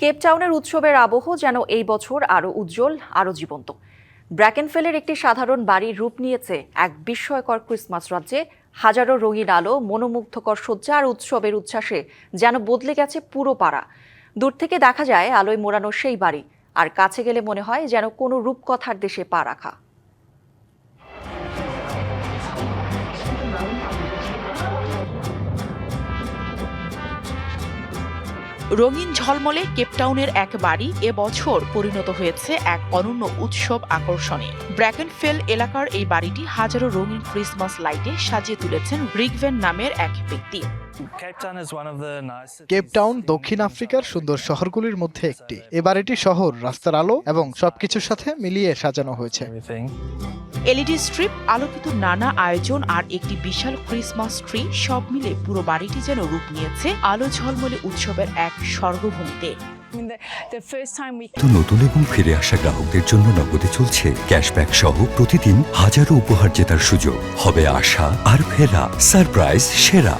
কেপটাউনের উৎসবের আবহ যেন এই বছর আরও উজ্জ্বল, আরও জীবন্ত। ব্র্যাকেনফেলের একটি সাধারণ বাড়ির রূপ নিয়েছে এক বিস্ময়কর ক্রিসমাস রাজ্যে। হাজারো রঙিন আলো, মনোমুগ্ধকর সজ্জা আর উৎসবের উচ্ছ্বাসে যেন বদলে গেছে পুরো পাড়া। দূর থেকে দেখা যায় আলোয় মোড়ানো সেই বাড়ি, আর কাছে গেলে মনে হয় যেন কোনো রূপকথার দেশে পা রাখা। রঙিন ঝলমলে কেপটাউনের এক বাড়ি এবছর পরিণত হয়েছে এক অনন্য উৎসব আকর্ষণে। ব্র্যাকেনফেল এলাকার এই বাড়িটি হাজারো রঙিন ক্রিসমাস লাইটে সাজিয়ে তুলেছেন রিগভেন নামের এক ব্যক্তি। কেপটাউন দক্ষিণ আফ্রিকার সুন্দর শহরগুলির মধ্যে একটি। এবার এটি শহর রাস্তার আলো এবং সবকিছুর সাথে মিলিয়ে সাজানো হয়েছে। এলইডি স্ট্রিপ আলোকিত নানা আয়োজন আর একটি বিশাল ক্রিসমাস ট্রি সব মিলে পুরো বাড়িটি যেন রূপ নিয়েছে আলো ঝলমলে উৎসবের এক স্বর্গভূমিতে। নতুন এবং ফিরে আসা গ্রাহকদের জন্য নগদে চলছে ক্যাশব্যাক সহ প্রতিদিন হাজারো উপহার জেতার সুযোগ। হবে আশা আর ফেরা সারপ্রাইজ সেরা।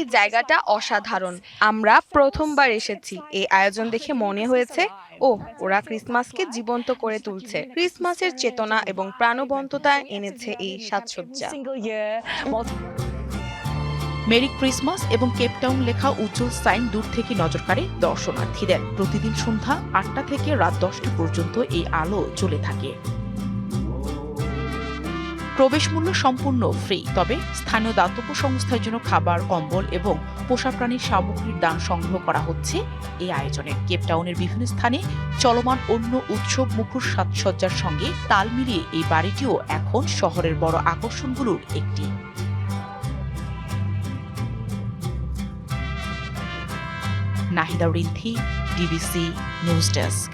এই জায়গাটা অসাধারণ। আমরা প্রথমবার এসেছি। এই আয়োজন দেখে মনে হয়েছে ও ওরা ক্রিসমাসকে জীবন্ত করে তুলছে। ক্রিসমাসের চেতনা এবং প্রাণবন্ততা এনেছে এই সাজসজ্জা। মেরি ক্রিসমাস এবং কেপটাউন লেখা উজ্জ্বল সাইন দূর থেকে নজর কাড়ে দর্শনার্থীদের। প্রতিদিন সন্ধ্যা আটটা থেকে রাত দশটা পর্যন্ত এই আলো চলে থাকে। প্রবেশ মূল্য সম্পূর্ণ ফ্রি তবে স্থানীয় দাতব্য সংস্থার জন্য খাবার, কম্বল এবং পোষা প্রাণীর সামগ্রীর দান সংগ্রহ করা হচ্ছে এই আয়োজনে। কেপটাউনের বিভিন্ন স্থানে চলমান অন্য উৎসব মুখর সাজসজ্জার সঙ্গে তাল মিলিয়ে এই বাড়িটিও এখন শহরের বড় আকর্ষণগুলোর একটি। Nahida Rinthi, DBC, news desk.